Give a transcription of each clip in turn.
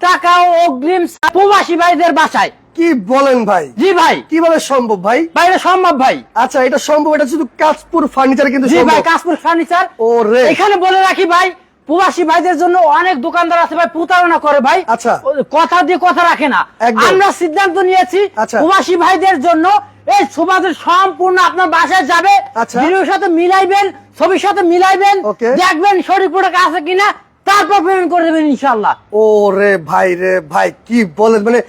টাকাও অগ্রিম প্রবাসী ভাইদের বাসায় কি বলেন ভাই জি ভাই কীভাবে সম্ভব ভাই ভাই এটা সম্ভব ভাই আচ্ছা এটা সম্ভব এটা শুধু কাজপুর ফার্নিচার কিন্তু জি। ভাই কাশপুর ফার্নিচার ওরে। এখানে বলে রাখি ভাই প্রবাসী ভাইদের জন্য অনেক দোকানদার আছে ভাই প্রতারণা করে ভাই আচ্ছা। কথা দিয়ে কথা রাখে না। আমরা সিদ্ধান্ত নিয়েছি আচ্ছা। প্রবাসী ভাইদের জন্য এই সুবাদের সম্পূর্ণ আপনার বাসায় যাবে আচ্ছা। ভিডিওর সাথে মিলাইবেন ছবির সাথে মিলাইবেন. দেখবেন শরীর প্রোডাক্ট আছে কিনা তারপর পেমেন্ট করে দেবেন ইনশাল্লাহ ও রে ভাই রে ভাই কি বলেন? মানে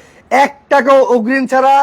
এক টাকা অগ্রিম ছাড়া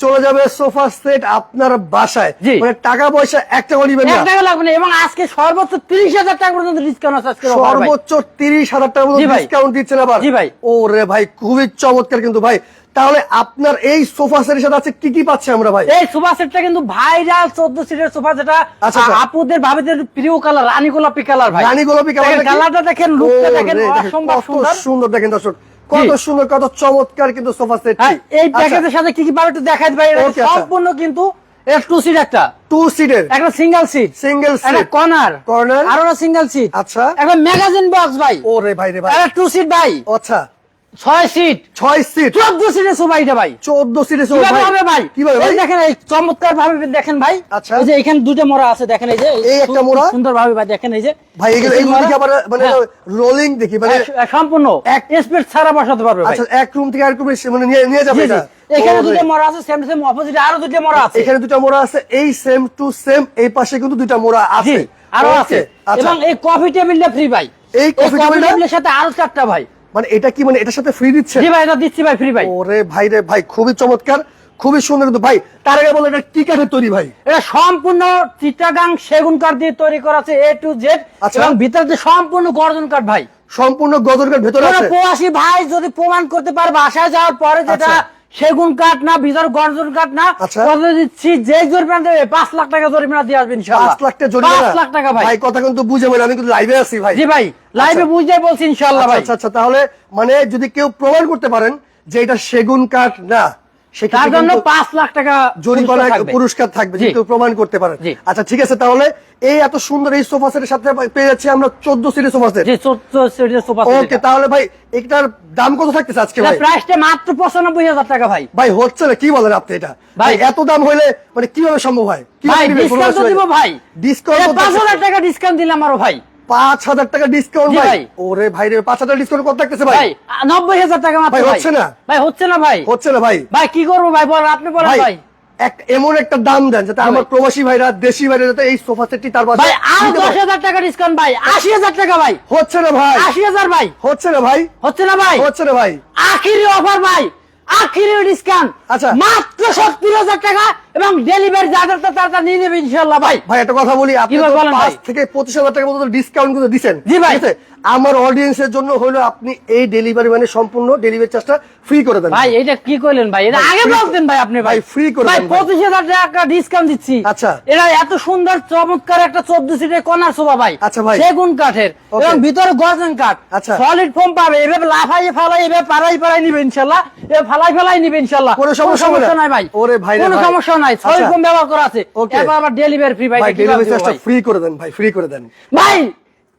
চলে যাবে সোফা সেট আপনার বাসায়। মানে টাকা পয়সা এক টাকা নিবেন এক না টাকা লাগবে না এবং আজকে সর্বোচ্চ তিরিশ হাজার টাকা পর্যন্ত ডিসকাউন্ট আছে আজকে সর্বোচ্চ তিরিশ হাজার টাকা পর্যন্ত ডিসকাউন্ট দিচ্ছেন আবার। জি ভাই। ও রে ভাই খুবই চমৎকার কিন্তু ভাই। তাহলে আপনার এই সোফা সেটের সাথে আছে কি কি পাচ্ছে আমরা ভাই? এই সোফা সেটটা কিন্তু ভাইরাল চোদ্দ সিটের সোফা যেটা আচ্ছা, আচ্ছা। আপুদের ভাবিদের প্রিয় কালার রানী গোলাপি কালার ভাই। রানী গোলাপি কালার কালারটা দেখেন লুকটা দেখেন অসম্ভব সুন্দর। সুন্দর দেখেন দর্শক কত সুন্দর কত চমৎকার কিন্তু সোফা সেট। হ্যাঁ, এই প্যাকেজের সাথে কি কি পাবে একটু দেখাই ভাই এটা আচ্ছা। সম্পূর্ণ কিন্তু টু সিট একটা। টু সিটের একটা সিঙ্গেল সিট সিঙ্গেল একটা সিট কর্নার Corner। আর একটা সিঙ্গেল সিট আচ্ছা। একটা ম্যাগাজিন বক্স ভাই। ওরে ভাই রে ভাই। একটা টু সিট ভাই। আচ্ছা। ছয় সিট ছয় সিট চোদ্দ সিটের সোফা এটা ভাই। চোদ্দ সিটের কীভাবে হবে ভাই? কীভাবে ভাই? দেখেন এই চমৎকার ভাবে দেখেন ভাই। আচ্ছা। এই যে এখানে দুটো মোড়া আছে দেখেন এই যে। এই একটা মোড়া? সুন্দর ভাবে ভাই দেখেন এই যে। ভাই এগুলো এই মোড়া। আবার মানে হ্যাঁ, রোলিং দেখি মানে এক- সম্পূর্ণ। এক স্পেস ছাড়া বসাতে পারবে ভাই। আচ্ছা এক রুম থেকে আরেক রুমে মানে নিয়ে নিয়ে যাবে। এটা? এখানে ও দুটো মোড়া আছে সেম সেম অপোজিটে আরও দুটো মোড়া আছে। এখানে দুটো মোড়া আছে এই সেম টু সেম এই পাশে কিন্তু দুটো মোড়া আছে। আরও আছে। আচ্ছা। এবং এই কফি টেবিলটা ফ্রি ভাই। এই table টেবিলের সাথে আরও চারটা ভাই। মানে এটা কি মানে এটার সাথে ফ্রি দিচ্ছে? জি ভাই এটা দিচ্ছি ভাই ফ্রি ভাই। ওরে ভাই রে ভাই খুবই চমৎকার খুবই সুন্দর কিন্তু ভাই তার আগে বলে এটা কি কাঠের তৈরি ভাই? এটা সম্পূর্ণ চিটাগাং সেগুন কাঠ দিয়ে তৈরি করা আছে এ টু জেড। এবং ভিতরে যে সম্পূর্ণ গর্জন কাঠ ভাই। সম্পূর্ণ গর্জন কাঠ ভিতরে আছে? প্রবাসী ভাই যদি প্রমাণ করতে পারবে বাসায় যাওয়ার পরে যেটা আচ্ছা। সেগুন কাঠ না ভিতর গর্জন কাঠ না আচ্ছা। দিচ্ছি যে জরিমানা দেবে পাঁচ লাখ টাকা জরিমানা দিয়ে আসবেন পাঁচ লাখ টাকা পাঁচ লাখ টাকা ভাই। ভাই কথা কিন্তু বুঝে বলি আমি কিন্তু লাইভে আছি ভাই। জি ভাই লাইভে বুঝে বলছি ইনশাল্লাহ আচ্ছা ভাই। আচ্ছা আচ্ছা তাহলে মানে যদি কেউ প্রমাণ করতে পারেন যে এটা সেগুন কাঠ না তার জন্য পাঁচ লাখ টাকা জরিমানা পুরস্কার থাকবে। প্রমাণ করতে পারেন। আচ্ছা ঠিক আছে তাহলে এই এত সুন্দর এই সোফা সেটের সাথে পেয়ে যাচ্ছি আমরা চোদ্দ সিটের সোফা সেট। চোদ্দ সিটের সোফা ওকে তাহলে ভাই এটার দাম কত থাকতেছে আজকে ভাই? প্রাইসটা মাত্র পঁচানব্বই হাজার টাকা ভাই। ভাই হচ্ছে না কি বলেন আপনি এটা? ভাই। এত দাম হইলে মানে কীভাবে সম্ভব হয়? ভাই ডিসকাউন্ট দিব ভাই। ডিসকাউন্ট পাঁচ হাজার টাকা ডিসকাউন্ট দিলাম আরও ভাই। পাঁচ হাজার টাকা ডিসকাউন্ট ভাই। ওরে ভাই রে পাঁচ হাজার ডিসকাউন্ট কত থাকতেছে ভাই? নব্বই হাজার টাকা ভাই, হচ্ছে না? ভাই হচ্ছে না ভাই। হচ্ছে না ভাই। ভাই কি করব ভাই বল আপনি বলেন ভাই এমন একটা দাম দেন যাতে আমার প্রবাসী ভাইরা দেশি ভাইরা যাতে এই সোফা সেটটি তার ভাই আরও দশ হাজার টাকা ডিসকাউন্ট ভাই আশি হাজার টাকা ভাই। হচ্ছে না ভাই। আশি হাজার ভাই। হচ্ছে না ভাই। হচ্ছে না ভাই। হচ্ছে না ভাই। আখিরি অফার ভাই। আখিরি ডিসকাউন্ট আচ্ছা। মাত্র সত্তর হাজার টাকা। এবং ডেলিভারি যাদের তাড়াতাড়ি নিয়ে নেবে ইনশাল্লাহ ভাই। ভাই একটা কথা বলি আপনি তো পাঁচ থেকে পঁচিশ হাজার টাকা পর্যন্ত ডিসকাউন্ট কিন্তু দিচ্ছেন জি ভাই। আমার অডিয়েন্সের জন্য হলো আপনি এই ডেলিভারি মানে সম্পূর্ণ ডেলিভারি চার্জটা ফ্রি করে দেন। ভাই এটা কি করলেন ভাই? এটা আগে বলতেন ভাই আপনি ভাই। free করে ভাই দেন ভাই। পঁচিশ হাজার টাকা ডিসকাউন্ট দিচ্ছি। আচ্ছা। এটা এত সুন্দর চমৎকার একটা চোদ্দ সিটের কর্নার সোফা ভাই। আচ্ছা ভাই। সেগুন কাঠের। এবং ভিতরে গর্জন কাঠ। আচ্ছা। সলিড ফোম পাবে। এভাবে লাফাই ফালাই এভাবে পাড়াই পাড়াই নিবে ইনশাল্লাহ এভাবে ফালাই ফালাই নিবে ইনশাল্লাহ কোনো সমস্যা নাই ভাই। ওরে ভাই কোনো। সমস্যা নাই। সলিড ছয় রকম ব্যবহার করা আছে। এবার আবার ডেলিভারি ফ্রি ভাই ডেলিভারি চার্জটা? ফ্রি করে দেন ভাই ফ্রি করে দেন। ভাই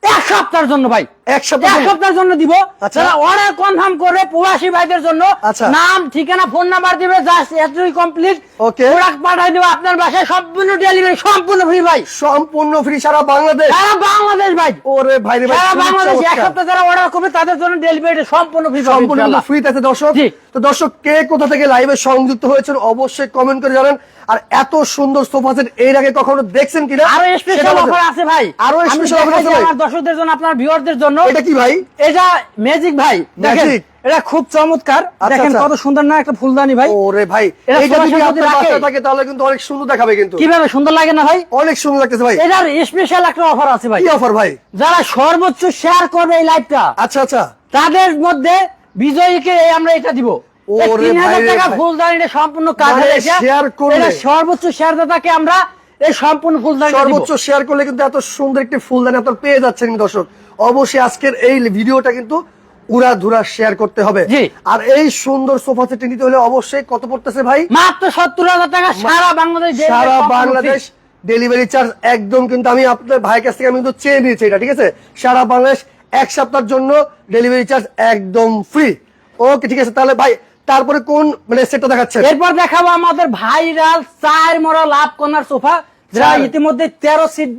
এক সপ্তাহের জন্য ভাই। এক সপ্তাহ এক সপ্তাহের জন্য দিব। আচ্ছা। যারা অর্ডার কনফার্ম করবে প্রবাসী ভাইদের জন্য আচ্ছা। নাম ঠিকানা ফোন নাম্বার দিবে জাস্ট এতই কমপ্লিট Okay. প্রোডাক্ট পাঠাই দেবো আপনার বাসায় সম্পূর্ণ ডেলিভারি সম্পূর্ণ ফ্রি ভাই। সম্পূর্ণ ফ্রি সারা বাংলাদেশ? সারা বাংলাদেশ ভাই। ওরে ভাই রে ভাই সারা বাংলাদেশ এক সপ্তাহ যারা অর্ডার করবে তাদের জন্য ডেলিভারি সম্পূর্ণ ফ্রি সম্পূর্ণ ফ্রি আছে দর্শক। তো দর্শক কে কোথা থেকে লাইভে সংযুক্ত হয়েছেন অবশ্যই কমেন্ট করে জানান। আর এত সুন্দর সোফা সেট এর আগে কখনো দেখছেন কিনা? আরও স্পেশাল অফার আছে ভাই। আরও স্পেশাল অফার আছে ভাই। দর্শকদের জন্য আপনার ভিউয়ারদের জন্য। এটা কি ভাই? এটা ম্যাজিক ভাই। দেখেন এটা খুব চমৎকার। আচ্ছা, দেখেন আচ্ছা। কত সুন্দর না একটা ফুলদানি ভাই। ওরে ভাই এটা যদি সাথে আপনার বাসায় থাকে তাহলে কিন্তু অনেক সুন্দর দেখাবে কিন্তু। কীভাবে সুন্দর লাগে না ভাই? অনেক সুন্দর লাগতেছে ভাই। এটার স্পেশাল একটা অফার আছে ভাই। কি অফার ভাই? যারা সর্বোচ্চ শেয়ার করবে এই লাইভটা আচ্ছা আচ্ছা। তাদের মধ্যে বিজয়ীকে আমরা এটা দিব। ওরে ভাই টাকা ফুলদানিটা সম্পূর্ণ কাজ মানে রেখে share করলে। এটা সর্বোচ্চ শেয়ার দাতাকে আমরা এই সম্পূর্ণ ফুলদানি সর্বোচ্চ শেয়ার করলে কিন্তু এত সুন্দর একটি ফুলদানি আপনার পেয়ে যাচ্ছেন দর্শক। অবশ্যই আজকের এই ভিডিওটা কিন্তু উড়া ধুরা শেয়ার করতে হবে। আর এই সুন্দর সোফা সেটটি নিতে হলে অবশ্যই কত পড়তেছে ভাই? মাত্র সত্তর হাজার টাকা সারা বাংলাদেশ সারা বাংলাদেশ ডেলিভারি চার্জ একদম কিন্তু আমি আপনার ভাইয়ের কাছ থেকে আমি কিন্তু চেয়ে নিয়েছি এটা ঠিক আছে? সারা বাংলাদেশ এক সপ্তাহের জন্য ডেলিভারি চার্জ একদম ফ্রি ওকে ঠিক আছে তাহলে ভাই তারপরে কোন মানে সেটটা দেখাচ্ছেন এরপর দেখাবো আমাদের ভাইরাল চার মোড়া লাভ কর্নার সোফা যেটা চার। ইতিমধ্যে তেরো সিট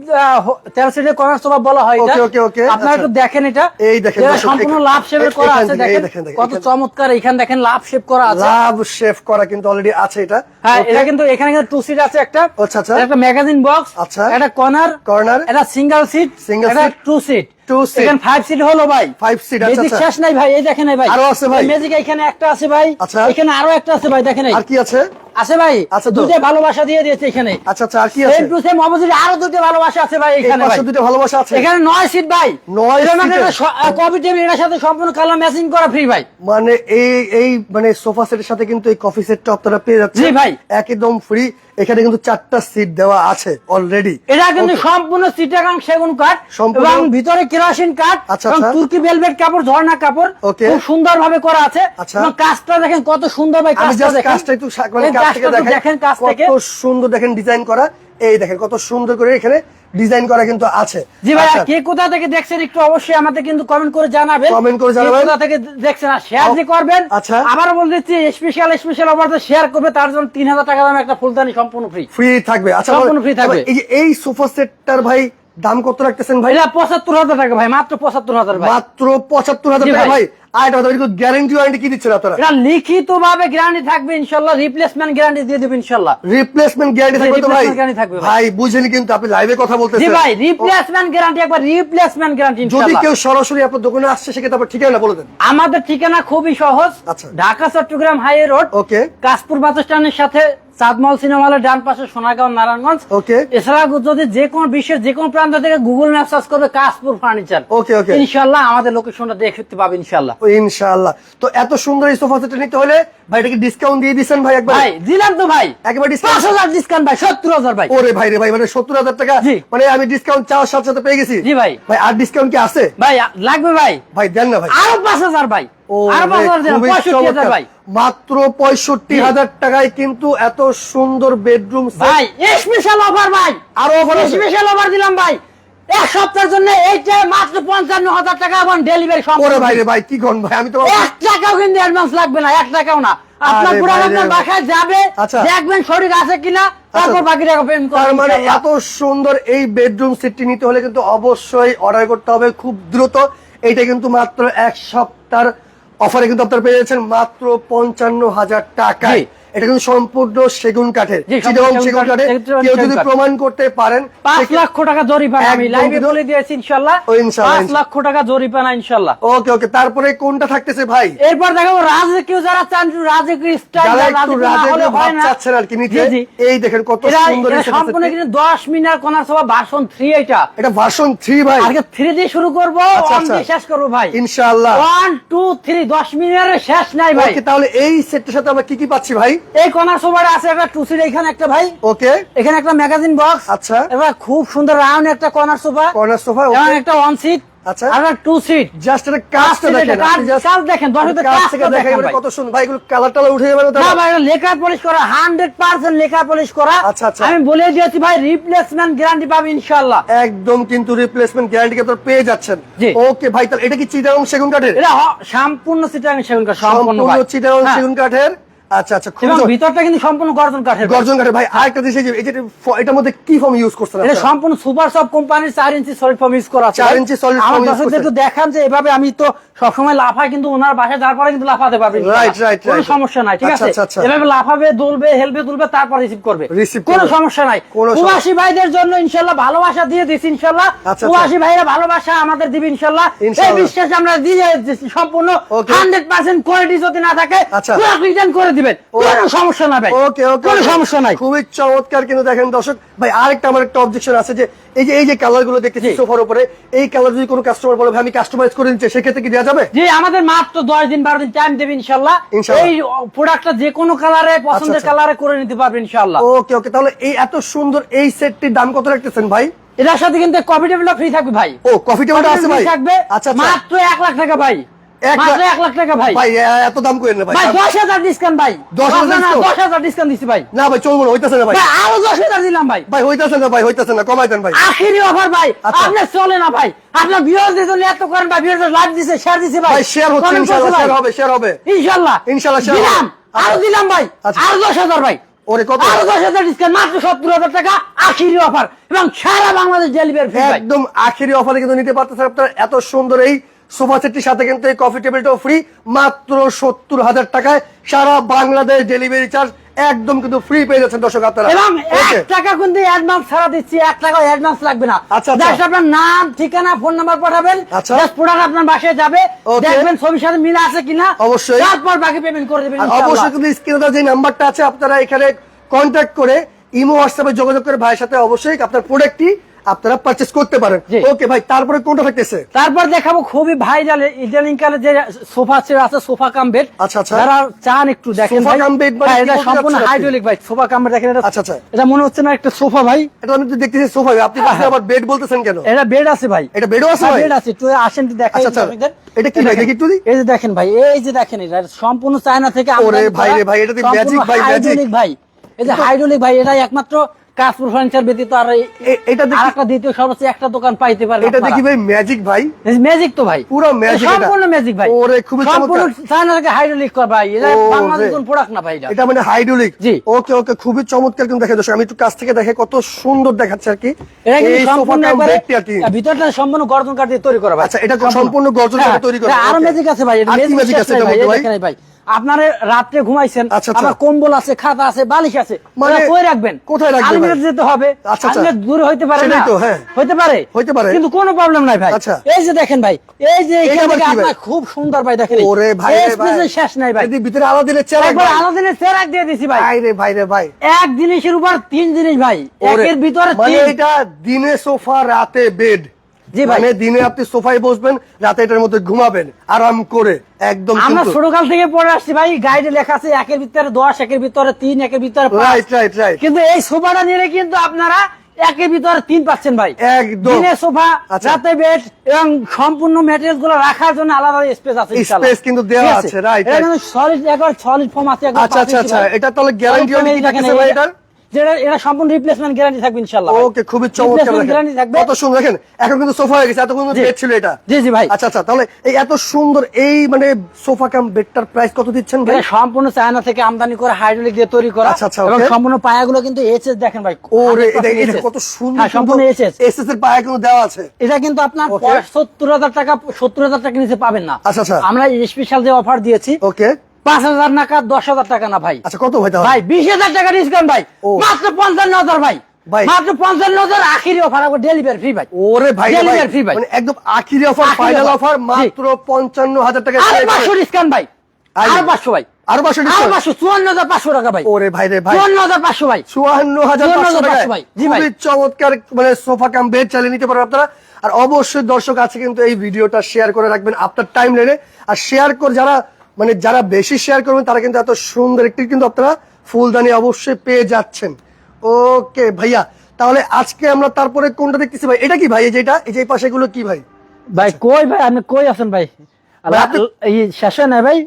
তেরো সিটের কর্নার সোফা বলা হয় আপনারা আচ্ছা। একটু দেখেন এটা এই দেখেন, সম্পূর্ণ লাভ শেপের করা আছে দেখেন কত চমৎকার এখানে দেখেন লাভ শেপ করা আছে লাভ শেফ করা কিন্তু অলরেডি আছে এটা হ্যাঁ এটা কিন্তু এখানে কিন্তু টু সিট আছে একটা আচ্ছা, আচ্ছা। একটা ম্যাগাজিন বক্স আচ্ছা। একটা কর্নার Corner। এটা সিঙ্গেল সিট এটা seat। Two seat Two seat। Five seat হলো ভাই। Five seat। শেষ নাই ভাই এই দেখেন এই ভাই। আরও আছে ভাই? ম্যাজিক এখানে একটা আছে ভাই। আচ্ছা। এখানে আরও একটা আছে ভাই দেখেন আর কি আছে? আছে ভাই আছে দুটো ভালোবাসা দিয়ে দিয়েছে এখানে। আচ্ছা আচ্ছা আর কি আছে? সেম টু সেম অপোজিট আরও দুটো ভালোবাসা আছে ভাই এখানে ভাই। দুটো ভালোবাসা আছে। এখানে নয় সিট ভাই। নয় এটার seat-এর। একটা স- আহ, কফি টেবিল এটার সাথে সম্পূর্ণ কালার ম্যাচিং করা ফ্রি ভাই। মানে এই এই মানে সোফা সেটের সাথে কিন্তু এই কফি সেটটা আপনারা পেয়ে যাচ্ছেন। জি ভাই। একদম ফ্রি এখানে কিন্তু চারটা সিট দেওয়া আছে অলরেডি এটা কিন্তু সম্পূর্ণ সিটাগাং সেগুন কাঠ এবং ভিতরে কেরোসিন কাঠ আচ্ছা, এবং আচ্ছা। তুর্কি ভেলভেট কাপড় ঝর্ণা কাপড়. খুব সুন্দর ভাবে করা আছে। আচ্ছা। এবং কাজটা দেখেন কত সুন্দর ভাই কাজটা দেখেন। কাজটা একটু মানে দেখেন কাজ থেকে কত সুন্দর দেখেন ডিজাইন করা। এই দেখেন কত সুন্দর করে এখানে ডিজাইন করা কিন্তু আছে জি ভাই আচ্ছা, কে কোথা থেকে দেখছেন একটু অবশ্যই আমাদের কিন্তু কমেন্ট করে জানাবেন Comment করে জানাবেন। কোথা থেকে দেখছেন আর শেয়ার যে করবেন আচ্ছা। আবার বল দিচ্ছি স্পেশাল স্পেশাল অফার শেয়ার করবে তার জন্য তিন হাজার টাকা দামে একটা ফুলদানি সম্পূর্ণ ফ্রি ফ্রি থাকবে আচ্ছা সম্পূর্ণ ফ্রি থাকবে। এই যে এই সোফা সেটটার ভাই দাম কত রাখতেছেন ভাই এটা পঁচাত্তর হাজার টাকা ভাই মাত্র পঁচাত্তর হাজার ভাই মাত্র পঁচাত্তর হাজার জি টাকা ভাই। ভাই আর এটা গ্যারান্টি ওয়ারেন্টি কি দিচ্ছেন আপনারা? এটা লিখিত ভাবে গ্যারান্টি থাকবে ইনশাল্লাহ রিপ্লেসমেন্ট গ্যারান্টি দিয়ে দেবে ইনশাল্লাহ রিপ্লেসমেন্ট গ্যারান্টি থাকবে তো ভাই? replacement guarantee থাকবে ভাই। ভাই কিন্তু আপনি লাইভে কথা জি ভাই রিপ্লেসমেন্ট গ্যারান্টি একবার রিপ্লেসমেন্ট গ্যারান্টি যদি কেউ সরাসরি আপনার দোকানে আসছে সেক্ষেত্রে আপনার ঠিকানা বলে দেন। আমাদের ঠিকানা খুবই সহজ। আচ্ছা। Dhaka Chattogram high road. Okay. Kashpur bus স্ট্যান্ডের সাথে চাঁদমল সিনেমা হলের ডান পাশে সোনাগাঁও নারায়ণগঞ্জ। ওকে। এছাড়া যদি যে কোনো বিশ্বের যে কোনো প্রান্ত থেকে গুগল ম্যাপ সার্চ করবে কাশপুর ফার্নিচার ওকে ওকে। ইনশাল্লাহ আমাদের লোকেশনটা দেখতে পাবে ইনশাল্লাহ ইনশাআল্লাহ। তো এত সুন্দর এই সোফা সেটটা নিতে হলে ভাই এটাকে ডিসকাউন্ট দিয়ে দিচ্ছেন ভাই একবার। ভাই দিলাম তো ভাই। একবার ডিসকাউন্ট হাজার ডিসকাউন্ট ভাই সত্তর হাজার ভাই। ওরে ভাই রে ভাই মানে সত্তর হাজার টাকা মানে আমি ডিসকাউন্ট চাওয়ার সাথে সাথে পেয়ে গেছি। জি ভাই। ভাই আর ডিসকাউন্ট কি আছে? ভাই লাগবে ভাই। ভাই দেন না ভাই। আরও পাঁচ হাজার ভাই। মাত্র পঁয়ষট্টি। হাজার টাকায় কিন্তু এত সুন্দর বেডরুম ভাই স্পেশাল অফার ভাই। আরও? স্পেশাল অফার দিলাম ভাই। এক সপ্তাহের জন্য এইটা মাত্র পঞ্চান্ন হাজার টাকা এবং ডেলিভারি ওরে ভাই রে ভাই কি কোন ভাই? আমি তো এক টাকাও কিন্তু অ্যাডভান্স লাগবে না এক টাকাও না। আপনার পুরো আপনার বাসায় যাবে আচ্ছা। দেখবেন শরীর আছে কিনা তারপর বাকি টাকা পেমেন্ট তার মানে এত সুন্দর এই বেডরুম সেটটি নিতে হলে কিন্তু অবশ্যই অর্ডার করতে হবে খুব দ্রুত। এইটা কিন্তু মাত্র এক সপ্তাহ অফারে কিন্তু আপনারা পেয়ে যাচ্ছেন মাত্র পঞ্চান্ন হাজার টাকায়। এটা কিন্তু সম্পূর্ণ সেগুন কাঠের। সেগুন কেউ যদি প্রমাণ করতে পারেন পাঁচ লক্ষ টাকা জরিপানা আমি। লাইভে বলে দিয়েছি ইনশাল্লাহ পাঁচ লক্ষ টাকা জরিপানা ইনশাল্লাহ ওকে ওকে তারপরে কোনটা থাকতেছে ভাই? এরপর দেখাবো রাজকীয় যারা চান রাজকীয় স্টাইল চাচ্ছেন আর কি নিতে। এই দেখেন কত সুন্দর সম্পূর্ণ কিন্তু দশ মিনার কোনার সভা ভার্সন থ্রি এটা। এটা ভার্সন থ্রি ভাই। আজকে থ্রি দিয়ে শুরু করব আচ্ছা, আচ্ছা। শেষ করব ভাই। ইনশাআল্লাহ। ওয়ান টু থ্রি দশ মিনিটের শেষ নাই ভাই। তাহলে এই সেটটার সাথে আমরা কি কি পাচ্ছি ভাই? এই কর্নার সোফাটা আছে একটা টু সিট এখানে একটা ভাই ওকে এখানে একটা ম্যাগাজিন বক্স আচ্ছা। এবার খুব সুন্দর রাউন্ড একটা কর্নার সোফা কর্নার সোফা এবং একটা ওয়ান সিট আচ্ছা। আর টু সিট জাস্ট এটা কাজটা কাজ দেখেন কাজ- দর্শকদের কাজ থেকে। কত সুন্দর ভাই এগুলো কালার টালার উঠে যাবে না ভাই এটা লেকার পলিশ করা লেকার পলিশ করা আচ্ছা, আচ্ছা। আমি বলে দিয়েছি ভাই রিপ্লেসমেন্ট গ্যারান্টি একদম কিন্তু রিপ্লেসমেন্ট গ্যারান্টি কি আপনারা পেয়ে যাচ্ছেন। ওকে ভাই তাহলে এটা কি চিটাগং সেগুন কাঠের এটা সম্পূর্ণ সিটাং সেগুন কাঠ সম্পূর্ণ চিটাগং। সেগুন কাঠের আচ্ছা আচ্ছা খুব ভিতরটা কিন্তু সম্পূর্ণ গর্জন কাঠের গর্জন কাঠের। ভাই আরেকটা জিনিস যে- এই এটার মধ্যে কি ফর্ম ইউজ করছেন এটা সম্পূর্ণ সুপার সব কোম্পানির চার ইঞ্চি সলিড ফর্ম ইউজ করা আছে। চার ইঞ্চি solid আমার foam use একটু দেখান যে এভাবে আমি তো কিন্তু ওনার বাসায় যাওয়ার পরে কিন্তু লাফাতে পারবে ইনশাআল্লাহ। কোনো সমস্যা নাই ঠিক আচ্ছা, আছে। এভাবে লাফাবে দুলবে হেলবে তারপর রিসিভ করবে। কোনো সমস্যা নাই। প্রবাসী ভাইদের জন্য ইনশাল্লাহ ভালোবাসা দিয়ে আচ্ছা। প্রবাসী ভাইরা ভালোবাসা আমাদের দিবে এই বিশ্বাস আমরা দিয়ে সম্পূর্ণ Okay. হান্ড্রেড পার্সেন্ট কোয়ালিটি যদি না থাকে। রিটার্ন করে দিবেন। কোনো সমস্যা না ভাই। ওকে ওকে কোনো সমস্যা নাই। খুবই চমৎকার কিন্তু দেখেন দর্শক। ভাই আরেকটা আমার একটা অবজেকশন আছে যে এই যে এই যে কালারগুলো দেখতেছি সোফার উপরে এই কালার যদি কোনো কাস্টমার বলে ভাই আমি কাস্টমাইজ করে নিচ্ছি সেক্ষেত্রে কি দেওয়া যাবে? জি আমাদের মাত্র দশ দিন বারো দিন টাইম দেবে ইনশাল্লাহ। এই প্রোডাক্টটা যে কোনো কালারে পছন্দের আচ্ছা। কালারে করে নিতে পারবে ইনশাল্লাহ। ওকে ওকে। তাহলে এই এত সুন্দর এই সেটটির দাম কত রাখতেছেন ভাই? এটার সাথে কিন্তু কফি টেবিল ফ্রি থাকবে ভাই। ও কফি টেবিলটা আছে ভাই? থাকবে। আচ্ছা আচ্ছা। মাত্র এক লাখ টাকা ভাই। এত দাম করেন না ভাই? দশ হাজার ডিসকাউন্ট ভাই। 10,000 না, না, discount? দশ হাজার ডিসকাউন্ট দিচ্ছি ভাই। না ভাই চলবো না হইতেছে না ভাই। ভাই আরও দশ হাজার দিলাম ভাই। ভাই হইতেছে না ভাই হইতেছে না কমাই দেন ভাই। আখিরি অফার ভাই। আপনার চলে না ভাই। আপনার বিরোধী জন্য এত করেন ভাই বিরোধী লাইভ দিছে শেয়ার দিছে ভাই। ভাই শেয়ার হচ্ছে ইনশাআল্লাহ শেয়ার হবে শেয়ার হবে। ইনশাল্লাহ। ইনশাআল্লাহ share দিলাম। আরও দিলাম ভাই। আরও দশ হাজার ভাই। ওরে কত? আরও দশ হাজার ডিসকাউন্ট মাত্র সত্তর হাজার টাকা আখিরি অফার। এবং সারা বাংলাদেশ ডেলিভারি একদম আখেরি অফারে কিন্তু নিতে পারতেছেন আপনার। এত সুন্দর এই সোফা সেটটির সাথে কিন্তু এই কফি টেবিলটাও ফ্রি মাত্র সত্তর হাজার টাকায় সারা বাংলাদেশ ডেলিভারি চার্জ একদম কিন্তু ফ্রি পেয়ে যাচ্ছেন দর্শক আপনারা এবং এক টাকা কিন্তু অ্যাডভান্স ছাড়া দিচ্ছি এক টাকা অ্যাডভান্স লাগবে না আচ্ছা, আচ্ছা। জাস্ট আপনার নাম ঠিকানা ফোন নাম্বার পাঠাবেন আচ্ছা। জাস্ট প্রোডাক্ট আপনার বাসায় যাবে দেখবেন ছবির সাথে মিলে আছে কিনা অবশ্যই। তারপর বাকি পেমেন্ট করে দেবেন অবশ্যই কিন্তু স্ক্রিনে যে নাম্বারটা আছে আপনারা এখানে কন্ট্যাক্ট করে ইমো হোয়াটসঅ্যাপে যোগাযোগ করে ভাইয়ের সাথে অবশ্যই আপনার প্রোডাক্টটি আপনারা পারচেস করতে পারেন। ওকে ভাই তারপরে কোনটা থাকতেছে? তারপর দেখাবো খুবই ভাইরাল ইটালিয়ান কালের যে সোফা সেট আছে সোফা কাম বেড। আচ্ছা, আচ্ছা। যারা চান একটু দেখেন সোফা কাম বেড মানে হ্যাঁ, এটা সম্পূর্ণ হাইড্রোলিক ভাই সোফা কাম বেড দেখেন এটা। আচ্ছা, আচ্ছা। এটা মনে হচ্ছে না একটা সোফা ভাই। এটা আমি তো দেখতেছি সোফা আপনি হ্যাঁ, আবার বেড বলতেছেন কেন? এটা বেড আছে ভাই। এটা বেডও আছে ভাই? বেড আছে একটু আসেন একটু দেখাই আচ্ছা, আচ্ছা। এটা কি ভাই? দেখি একটু এই যে দেখেন ভাই এই যে দেখেন এটা সম্পূর্ণ চায়না থেকে ওরে ভাই রে ভাই, এটা তো magic ভাই। হাইড্রোলিক ভাই। এই যে হাইড্রোলিক ভাই এটা একমাত্র ফার্নিচার ব্যতীত আর এটা দেখি- একটা দ্বিতীয় সর্বোচ্চ একটা দোকান পাইতে পারে এটা দেখি ভাই ম্যাজিক ভাই। ম্যাজিক তো ভাই। পুরো এটা। সম্পূর্ণ ম্যাজিক ভাই। ওরে, খুবই সম্পূর্ণ হাইড্রোলিক কর ভাই। এটা বাংলাদেশ কোন প্রোডাক্ট না ভাই এটা। এটা মানে হাইড্রোলিক জি। ওকে ওকে খুবই চমৎকার কিন্তু দেখে দর্শক আমি একটু কাছ থেকে দেখে কত সুন্দর দেখাচ্ছে আর কি। এই সম্পূর্ণ একবারে আর কি। ভিতরটা সম্পূর্ণ গর্জন কাঠ দিয়ে তৈরি করা ভাই। আচ্ছা, এটা সম্পূর্ণ গর্জন কাঠে হ্যাঁ, তৈরি করা, আরও ম্যাজিক আছে ভাই এটা আর কি magic magic শেষ আছে ভাই, ভাই? আপনারে রাত্রে ঘুমাইছেন আচ্ছা, আচ্ছা। আপনার কম্বল আছে খাতা আছে বালিশ আছে মানে কই রাখবেন কোথায় রাখবেন আলমিরা ভাই? যেতে হবে আচ্ছা, আচ্ছা। দূরে হইতে পারে না হ্যাঁ। হইতে পারে হইতে পারে। কিন্তু কোনো প্রবলেম নাই ভাই আচ্ছা। এই যে দেখেন ভাই এই যে এখান? আপনার খুব সুন্দর ভাই দেখেন ওরে ভাই শেষ নাই ভাই ভিতরে আলাদা দিলে চেয়ার একবার আলাদিনের চেরাক দিয়ে দিছি ভাই রে ভাই রে ভাই এক জিনিসের উপর তিন জিনিস ভাই একের ভিতরে মানে তিন এটা দিনে সোফা রাতে বেড। মানে দিনে আপনি সোফায় বসবেন রাতে এটার মধ্যে ঘুমাবেন আরাম করে একদম আমরা ছোটকাল থেকে পড়ে আসছি ভাই গাইডে লেখা আছে একের ভিতরে দশ একের ভিতরে তিন একের ভিতরে রাইট রাইট রাইট কিন্তু এই সোফাটা নিলে কিন্তু আপনারা একের ভিতরে তিন পাচ্ছেন ভাই একদম। দিনে সোফা আচ্ছা। রাতে বেড এবং সম্পূর্ণ ম্যাটেরিয়ালগুলো রাখার জন্য আলাদা স্পেস আছে। Space কিন্তু দেওয়া আছে, right, এটা. কিন্তু সলিড একবার সলিড ফর্ম আছে আচ্ছা, আচ্ছা, আচ্ছা। এটা তাহলে থাকতেছে দেখেন, ভাই এটার? যেটা এটা সম্পূর্ণ রিপ্লেসমেন্ট গ্যারান্টি থাকবে ইনশাআল্লাহ ওকে খুবই চমৎকার Replacement থাকবে। কত সুন্দর দেখেন এখন কিন্তু সোফা হয়ে গেছে এতক্ষণ জি। বেড ছিল এটা। জি জি ভাই। আচ্ছা আচ্ছা তাহলে এই এত সুন্দর এই মানে সোফা কাম বেডটার প্রাইস কত দিচ্ছেন ভাই? সম্পূর্ণ চায়না থেকে আমদানি করে হাইড্রোলিক দিয়ে তৈরি করা। আচ্ছা, আচ্ছা, এবং okay. সম্পূর্ণ পায়াগুলো কিন্তু এইচএস দেখেন ভাই। ওরে 100% এটা এটা কত সুন্দর হ্যাঁ সম্পূর্ণ এসএস এর পায়ে কিন্তু দেওয়া আছে। এটা কিন্তু আপনার Okay. সত্তর হাজার টাকা সত্তর হাজার টাকা নিচে পাবেন না। আচ্ছা, আচ্ছা। আমরা স্পেশাল যে অফার দিয়েছি ওকে পাঁচ হাজার টাকা দশ হাজার টাকা না ভাই। আচ্ছা কত ভাই ভাই বিশ হাজার টাকা ডিসকাউন্ট ভাই। মাত্র পঞ্চান্ন হাজার ভাই। ভাই। মাত্র পঞ্চান্ন হাজার আখিরি অফার ডেলিভারি ফ্রি ভাই। ওরে ভাই রে ভাই। ভাই। একদম আখিরি অফার ফাইনাল অফার মাত্র পঞ্চান্ন হাজার টাকা আর পাঁচশো ডিসকাউন্ট ভাই। আর পাঁচশো ভাই। আরও পাঁচশো আর পাঁচশো চুয়ান্ন হাজার পাঁচশো টাকা ভাই। ওরে ভাই রে ভাই। চুয়ান্ন হাজার পাঁচশো ভাই। চুয়ান্ন হাজার পাঁচশো হাজার টাকায় পাঁচশো ভাই। খুবই চমৎকার মানে সোফা কাম বেড চালিয়ে নিতে পারেন আপনারা। আর অবশ্যই দর্শক আছে কিন্তু এই ভিডিওটা শেয়ার করে রাখবেন আপনার টাইম লেনে আর শেয়ার করে যারা মানে যারা বেশি শেয়ার করবেন তারা কিন্তু এত সুন্দর একটি কিন্তু আপনারা ফুলদানি অবশ্যই পেয়ে যাচ্ছেন। ওকে ভাইয়া তাহলে আজকে আমরা তারপরে কোনটা দেখতেছি ভাই? এটা কি ভাই? এই যেটা এই যে পাশে গুলো কি ভাই? ভাই কই ভাই? আপনি কই আছেন ভাই? শেষ হয় না ভাই?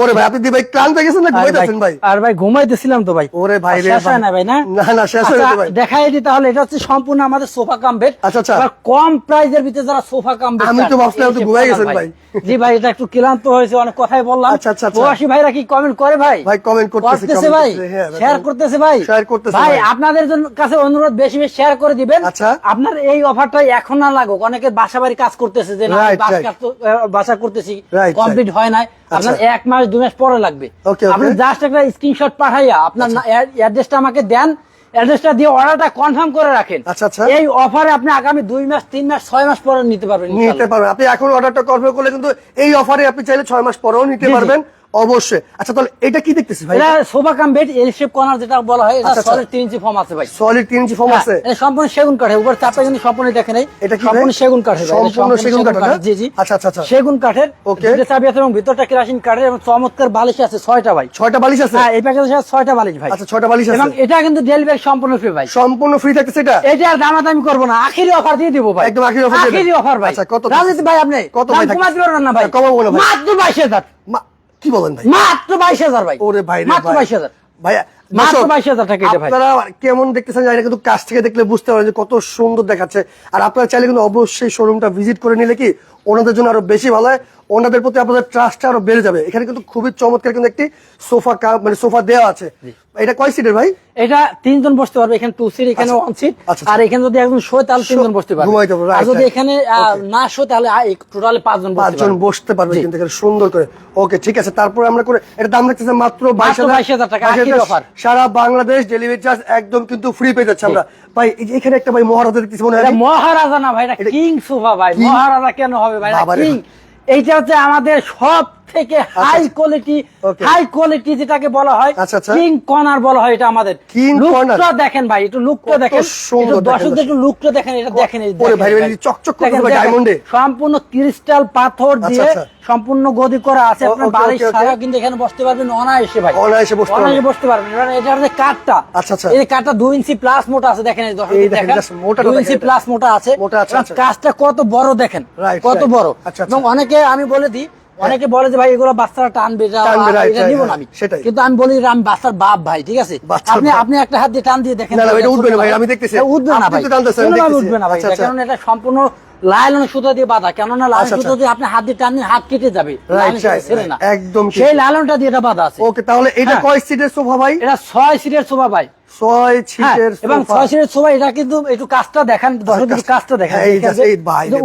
ওরে ভাই আপনি দি ভাই ক্লান্ত হয়ে গেছেন না ঘুমাইতেছেন ভাই আর ভাই ঘুমাইতেছিলাম তো ভাই। ওরে ভাই রে শেষ হয় না ভাই না? না না শেষ হয়ে আচ্ছা, ভাই। দেখাই দি তাহলে এটা হচ্ছে সম্পূর্ণ আমাদের সোফা কাম বেড আচ্ছা, আচ্ছা। কম প্রাইজের ভিতরে যারা সোফা কাম বেড আমি তো ভাবছিলাম এই ঘুমাই গেছেন ভাই। জি ভাই এটা একটু ক্লান্ত হয়েছে অনেক কথাই বললাম। আচ্ছা, আচ্ছা, আচ্ছা। প্রবাসী ভাইরা কি কমেন্ট করে ভাই? ভাই comment করতেছে, করতেছে ভাই? হ্যাঁ, শেয়ার করতেছে ভাই? share করতেছে ভাই। আপনাদের জন্য কাছে অনুরোধ বেশি বেশি শেয়ার করে দিবেন। আচ্ছা। আপনার এই অফারটা এখন না লাগুক। অনেকে বাসা বাড়ি কাজ করতেছে যে না বাস করতেছি কমপ্লিট হয় নাই। আপনার আচ্ছা। এক মাস দু মাস পরে লাগবে. আপনি জাস্ট একটা স্ক্রিনশট পাঠাইয়া আপনার অ্যাড্রেসটা আমাকে দেন অ্যাড্রেসটা দিয়ে অর্ডারটা কনফার্ম করে রাখেন আচ্ছা, আচ্ছা। এই অফারে আপনি আগামী দুই মাস তিন মাস ছয় মাস পরে নিতে পারবেন নিতে পারবেন আপনি এখন অর্ডারটা কনফার্ম করলে কিন্তু এই অফারে আপনি চাইলে ছয় মাস পরেও নিতে। পারবেন অবশ্যই। আচ্ছা তাহলে এটা কি দেখতেছি ভাই? এটা sofa cum bed L shape corner যেটা বলা হয় এটা আচ্ছা, আচ্ছা। সলিড তিন ইঞ্চি ফর্ম আছে ভাই। সলিড তিন ইঞ্চি ফর্ম আছে। এটা সম্পূর্ণ সেগুন কাঠের উপর চাপটা কিন্তু সম্পূর্ণ দেখে নেই। এটা কি সম্পূর্ণ সেগুন কাঠের ভাই, সম্পূর্ণ সেগুন কাঠের, না? জি জি। আচ্ছা, আচ্ছা, আচ্ছা। সেগুন কাঠের. দুটো চাবি আছে এবং ভিতরটা কেরাসিন কাঠের এবং চমৎকার বালিশ আছে ছয়টা ভাই। ছয়টা বালিশ আছে? হ্যাঁ এই প্যাকেজের সাথে ছয়টা বালিশ ভাই। আচ্ছা ছয়টা বালিশ এবং আছে। এটা কিন্তু ডেলিভারি সম্পূর্ণ ফ্রি ভাই। সম্পূর্ণ ফ্রি থাকতেছে এটা? এটা আর দামাদামি করব না আখিরি অফার দিয়ে দিব ভাই। একদম আখিরি দিয়ে আখিরি অফার ভাই। আচ্ছা, কত রাজনীতি ভাই আপনি? কত ভাই? কমাতে পারবেন না ভাই। কমাবো না ভাই। মাত্র বাইশ হাজার। মা- কি বলেন ভাই? মাত্র বাইশ হাজার ভাই। ওরে ভাই মাত্র বাইশ হাজার। ভাইয়া মাত্র দর্শক, 22,000 টাকা এটা ভাই। আপনারা কেমন দেখতেছেন জানি কিন্তু কাছ থেকে দেখলে বুঝতে পারেন যে কত সুন্দর দেখাচ্ছে। আর আপনারা চাইলে কিন্তু অবশ্যই শোরুমটা ভিজিট করে নিলে কি ওনাদের জন্য আরও বেশি ভালো হয়। ওনাদের প্রতি আপনাদের ট্রাস্টটা আরও বেড়ে যাবে। এখানে কিন্তু খুবই চমৎকার কিন্তু একটি সোফা মানে সোফা দেওয়া আছে। এটা কয় সিটের ভাই? এটা তিনজন বসতে পারবে। এখানে টু সিট এখানে আচ্ছা। ওয়ান সিট আচ্ছা, আর এখানে যদি একজন শোয় তাহলে তিনজন বসতে পারবে। ঘুমাইতে পারবে, আর যদি এখানে না শোয় তাহলে টোটালি পাঁচজন বসতে পাঁচজন বসতে পারবে কিন্তু এখানে সুন্দর করে। ওকে ঠিক আছে। তারপরে আমরা করে এটা দাম রাখতেছে মাত্র বাইশ 22,000 টাকা। সারা বাংলাদেশ ডেলিভারি চার্জ একদম কিন্তু ফ্রি পেয়ে যাচ্ছে আমরা। ভাই এখানে একটা ভাই মহারাজা দেখতেছি মনে হয় মহারাজা না ভাই এটা এটা- কিং সোফা ভাই। মহারাজা কেন হবে? ভাই এইটা হচ্ছে আমাদের সব থেকে হাই আচ্ছা। কোয়ালিটি হাই কোয়ালিটি যেটাকে বলা হয় আচ্ছা, আচ্ছা। কিং কর্নার বলা হয় এটা আমাদের? লুকটা দেখেন ভাই একটু লুকটা দেখেন দর্শকদের দর্শক। একটু লুকটা দেখেন এটা দেখেন এই ওরে ভাই, ভাই, চকচক দেখেন। সম্পূর্ণ ক্রিস্টাল পাথর দিয়ে আচ্ছা। সম্পূর্ণ গদি করা আছে আপনার বাড়ির. ছাড়া কিন্তু এখানে বসতে পারবেন অনায়াসে ভাই অনায়াসে বসতে পারবেন। অনায়াসে বসতে পারবেন এবার এটার যে কাঠটা আচ্ছা, আচ্ছা। এই কাঠটা দুই ইঞ্চি প্লাস মোটা আছে দেখেন এই দর্শক দেখেন, মোটাটা দুই ইঞ্চি প্লাস মোটা আছে মোটা আছে, আচ্ছা। কাজটা কত বড় দেখেন কত বড় আচ্ছা, আচ্ছা। এবং অনেকে আমি বলে দিই অনেকে বলে যে ভাই এগুলো বাচ্চারা টানবে এটা নিব না আমি। সেটাই। কিন্তু আমি বলি আমি বাচ্চার বাপ ভাই ঠিক আছে? আপনি আপনি একটা হাত দিয়ে টান দিয়ে দেখেন না, না, এটা উঠবে না ভাই, আমি দেখতেছি। উঠবে না ভাই। উঠবে না ভাই। আচ্ছা, আচ্ছা। কারণ এটা সম্পূর্ণ লাইলন সুতো দিয়ে বাঁধা। কেননা লাইলন আচ্ছা, সুতো দিয়ে আপনি হাত দিয়ে টান দিন হাত কেটে যাবে। একদম। সেই লাইলনটা দিয়ে এটা বাঁধা আছে। ওকে তাহলে এটা হ্যাঁ। কয় সিটের সোফা ভাই? এটা ছয় সিটের সোফা ভাই। ছয় কেউ এবং ছয় সিটের সোফা এটা কিন্তু একটু কাজটা দেখেন দর্শক কাজটা দেখেন হ্যাঁ, এখান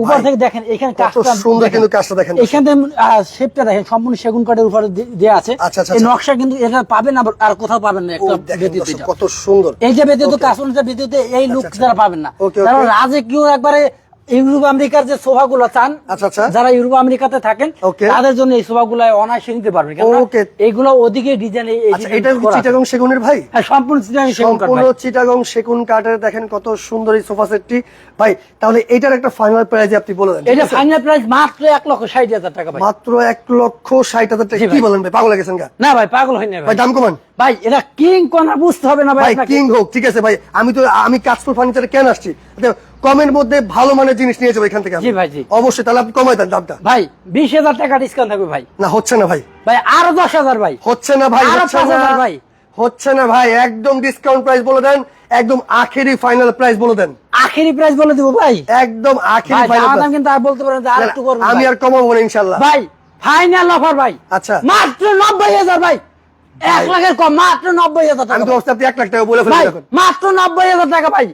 উপর থেকে দেখেন এখানে কত কাজটা সুন্দর দেখেন। কিন্তু কাজটা দেখেন। এখানে শেপটা দেখেন সম্পূর্ণ সেগুন কাঠের উপরে দেয়া আছে আচ্ছা, আচ্ছা, এই আচ্ছা। নকশা কিন্তু এটা পাবেন আবার আর কোথাও পাবেন না একটা। কত সুন্দর এই যে ব্যতীত কাসুনটা ব্যতীত এই লুক। যারা পাবেন না কারণ okay. রাজকীয় একবারে ইউরোপ আমেরিকার যে সোফা গুলো চান আচ্ছা, আচ্ছা। যারা ইউরোপ আমেরিকাতে থাকেন. তাদের জন্য এই সোফা গুলো অনায়াসে নিতে পারবেন. এইগুলো ওদিকে ডিজাইন আচ্ছা এটা চিটাগং সেগুনের ভাই? হ্যাঁ সম্পূর্ণ চিটাগাং সেগুন সম্পূর্ণ চিটাগং সেগুন কাঠের দেখেন কত সুন্দর এই সোফা সেটটি। ভাই তাহলে এটার একটা ফাইনাল প্রাইস আপনি বলে দেন এটা ফাইনাল প্রাইস মাত্র এক লক্ষ ষাট হাজার টাকা ভাই। মাত্র এক লক্ষ ষাট হাজার টাকা। কি বলেন ভাই পাগল গেছেন না ভাই পাগল হয়নি ভাই ভাই। দাম কমান। ভাই এটা কিং কর্নার বুঝতে হবে না ভাই। কিং হোক ঠিক আছে ভাই। আমি তো আমি কাজপুর ফার্নিচারে কেন আসছি? আচ্ছা, কমের মধ্যে ভালো মানের জিনিস নিয়ে যাব এখান থেকে জি ভাই, জি। অবশ্যই তাহলে আপনি কমাই দেন দামটা। ভাই বিশ হাজার টাকা ডিসকাউন্ট থাকবে ভাই। না হচ্ছে না ভাই। ভাই আরও দশ হাজার ভাই। হচ্ছে না ভাই আরও হচ্ছে না। ভাই। হচ্ছে না ভাই একদম ডিসকাউন্ট প্রাইস বলে দেন একদম আখেরি ফাইনাল প্রাইস বলে দেন। আখেরি প্রাইস বলে দিব ভাই। একদম আখেরি ভাই ফাইনাল দাম কিন্তু আর বলতে পারেন আর একটু করবেন আমি আর কমাবো না ইনশাল্লাহ। ভাই ফাইনাল অফার ভাই। আচ্ছা। মাত্র নব্বই হাজার ভাই। এক লাখের কম মাত্র নব্বই হাজার টাকা ভাই। এক লাখ টাকা বলে মাত্র নব্বই হাজার টাকা ভাই।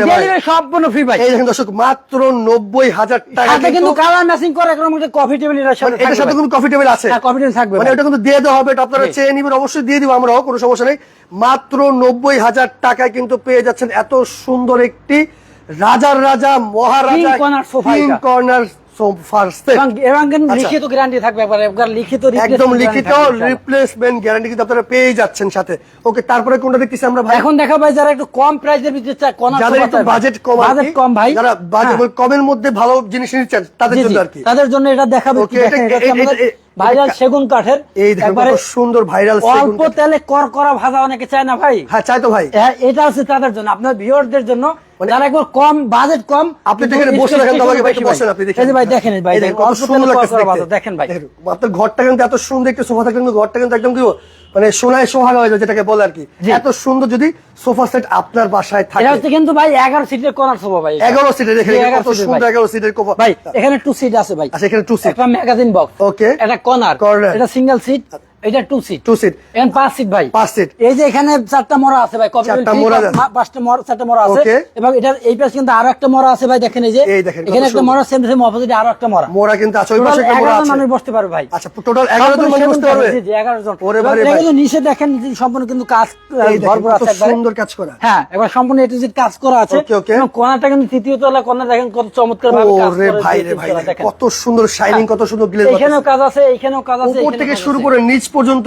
ডেলিভারি সম্পূর্ণ ফ্রি এই দেখেন দর্শক মাত্র নব্বই হাজার টাকা কিন্তু কালার ম্যাচিং করে কফি টেবিলের মানে সাথে এটার সাথে কোনো কফি টেবিল আছে কফি টেবিল থাকবে মানে। ওটা কিন্তু দিয়ে দেওয়া হবে এটা আপনারা চেয়ে নিবেন অবশ্যই দিয়ে দিব আমরাও কোনো সমস্যা নেই মাত্র নব্বই হাজার টাকায় কিন্তু পেয়ে যাচ্ছেন এত সুন্দর একটি রাজার রাজা মহারাজা। কর্নার আচ্ছা। লিখিত গ্যারান্টি থাকবে একবার একবার লিখিত একদম লিখিত guarantee থাকবে ইনশাআল্লাহ। রিপ্লেসমেন্ট গ্যারান্টি কিন্তু আপনারা পেয়ে যাচ্ছেন সাথে। ওকে তারপরে কোনটা দেখতেছি আমরা ভাই? এখন দেখা ভাই যারা একটু কম প্রাইসের ভিতরে চায় কোন যাদের একটু বাজেট কম বাজেট কম ভাই। যারা বাজেট হ্যাঁ। কমের মধ্যে ভালো জিনিস তাদের জন্য আর কি। তাদের জন্য এটা দেখাবে ভাইরাল সেগুন কাঠের এই একবারে সুন্দর ভাইরাল অল্প তেলে কর করা ভাজা অনেকে চায় না ভাই। হ্যাঁ চাই তো ভাই। হ্যাঁ, এটা হচ্ছে তাদের জন্য আপনার ভিউয়ারদের জন্য যারা একবার কম বাজেট কম মানে আপনি এখানে বসে দেখেন ভাই বসেন আপনি দেখেন ভাই দেখেন ভাই দেখেন কত সুন্দর। ভাজা দেখেন ভাই আপনার ঘরটা কিন্তু এত সুন্দর একটু সোফা থাকে কিন্তু ঘরটা কিন্তু একদম কি মানে সোনায় সোহাগা হয়ে যায় যেটাকে বলে আর কি। এত সুন্দর যদি সোফা সেট আপনার বাসায় এটা থাকে হচ্ছে কিন্তু ভাই এগারো সিটের কর্নার সোফা ভাই এটা। এগারো সিটের দেখেন কত সুন্দর ভাই। এগারো সিটের কোফা ভাই এখানে টু সিট আছে ভাই আচ্ছা এখানে টু সিট একটা ম্যাগাজিন বক্স Okay. এটা কর্নার। এটা সিঙ্গেল সিট এটা টু সিট টু সিট এখন পাঁচ সিট ভাই। পাঁচ সিট এই যে এখানে চারটা মরা আছে ভাই চারটা আছে। পাঁচটা মরা চারটা মরা আছে। এবং এটার এই পাশে কিন্তু আরও একটা মরা আছে ভাই দেখেন এই যে। এই দেখেন, এখানে একটা মরা সেম সেম অপোজিটে আরও একটা মরা মোড়া কিন্তু আছে ওই পাশে একটা 11 আছে। মানুষ বসতে পারবে ভাই। আচ্ছা টোটাল এগারো জন মানুষ বসতে পারবে? জি, জি, 11 জন। ওরে ভাই। ভাই। নিচে দেখেন সম্পূর্ণ কিন্তু কাজ ভরপুর আছে একবারে। সুন্দর কাজ করা। হ্যাঁ এবার সম্পূর্ণ এ টু জেড কাজ করা আছে. এবং কোণাটা কিন্তু তৃতীয় তলা কোণা দেখেন কত চমৎকার ভাবে কাজ ওরে ভাই রে ভাই কত সুন্দর শাইনিং কত সুন্দর গ্লেজ এখানেও কাজ আছে এখানেও কাজ আছে উপর থেকে শুরু করে নিচ পর্যন্ত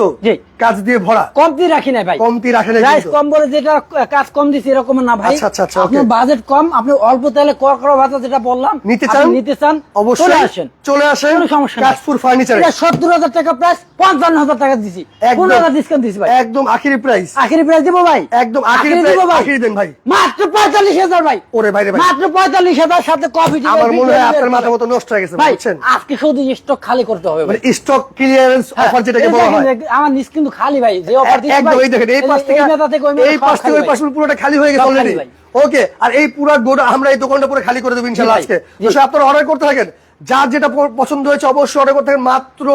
কাজ দিয়ে ভরা। কমতি রাখি নাই ভাই। কমতি রাখে নাই প্রাইস কম বলে যেটা কাজ কম দিছি এরকম না ভাই। আচ্ছা, আচ্ছা, আচ্ছা, আপনার বাজেট কম আপনি অল্প তেলে কর ভাতা যেটা বললাম নিতে চান? নিতে চান চলে অবশ্যই আসেন। চলে আসেন। কোনো সমস্যা নেই। কাশপুর ফার্নিচারে এটা সত্তর হাজার টাকা প্রাইস পঞ্চান্ন হাজার টাকা দিছি। একদম। পনেরো হাজার ডিসকাউন্ট দিছি ভাই। একদম আখিরি প্রাইস আখেরি প্রাইস দিব ভাই? একদম আখিরি দিব প্রাইস ভাই? আখিরি দেন ভাই। মাত্র পঁয়তাল্লিশ হাজার ভাই। ওরে ভাই রে ভাই। মাত্র পঁয়তাল্লিশ হাজার সাথে কফি আমার মনে হয় আপনার মাথা মতো নষ্ট হয়ে গেছে বুঝছেন? আজকে শুধু স্টক খালি করতে হবে মানে স্টক ক্লিয়ারেন্স অফার যেটাকে বলা হয় আমার নিচ কিন্তু খালি ভাই যে অফার দিচ্ছে একদম এই দেখেন এই পাশ থেকে মেধা থেকে ওই মেধা এই পাশ থেকে ওই পাশ পুরোটা খালি হয়ে গেছে অলরেডি ওকে আর এই পুরো আমরা এই দোকানটা পুরো খালি করে দেবো ইনশাআল্লাহ আজকে। জি। তো আপনারা অর্ডার করতে থাকেন। যার যেটা পছন্দ হয়েছে অবশ্যই অর্ডার করতে থাকেন। মাত্র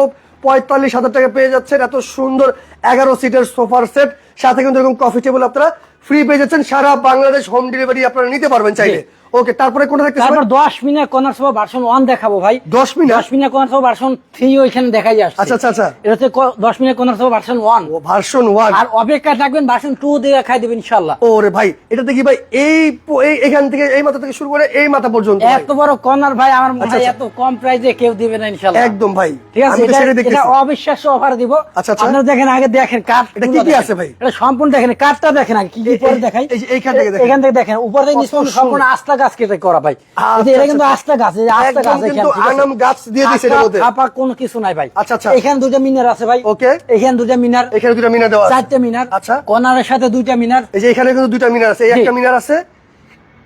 পঁয়তাল্লিশ হাজার টাকা পেয়ে যাচ্ছেন। এত সুন্দর এগারো সিটের সোফার সেট সাথে কিন্তু এরকম কফি টেবিল আপনারা ফ্রি পেয়ে যাচ্ছেন। সারা বাংলাদেশ হোম ডেলিভারি আপনারা নিতে পারবেন চাইলে। ওকে তারপরে কোনটা দেখতে তারপর দশ minute corner sofa version one দেখাবো ভাই 10 মিনিট? দশ minute corner sofa version three ওইখানে দেখাই আচ্ছা, আচ্ছা, আচ্ছা। এটা হচ্ছে ক- দশ minute corner sofa version one ও ভার্সন ওয়ান আর অপেক্ষা থাকবেন ভার্সন টু দিয়ে খাই দেবেন ইনশাল্লাহ ওরে ভাই এটা দেখি ভাই এই এখান থেকে এই মাথা থেকে শুরু করে এই মাথা পর্যন্ত এত বড় কর্নার ভাই আমার মনে আচ্ছা, হয় আচ্ছা। এত কম প্রাইসে কেউ দিবে না ইনশাল্লাহ একদম ভাই ঠিক আছে এটা- অবিশ্বাস্য অফার দিব আচ্ছা, আচ্ছা। আপনারা দেখেন আগে দেখেন কাঠ এটা কি কি আছে ভাই? এটা সম্পূর্ণ দেখেন কাঠটা দেখেন আগে কি কি পরে দেখাই এই এইখান থেকে দেখেন। এখান থেকে দেখেন উপর নিচ সম্পূর্ণ সুন্দর। আস্থা গাছ কেটে করা ভাই আচ্ছা, এটা কিন্তু আস্তা গাছ গাছ কিন্তু আছে? আনাম গাছ দিয়ে দিছে এটার মধ্যে। ফাঁপা কোনো কিছু নাই ভাই আচ্ছা, আচ্ছা। এখানে মিনার আছে ভাই ওকে। এখানে মিনার এখানে দুটা মিনার দেওয়া আছে চারটা মিনার আচ্ছা। সাথে দুইটা মিনার এই যে এখানে কিন্তু দুইটা মিনার আছে একটা মিনার আছে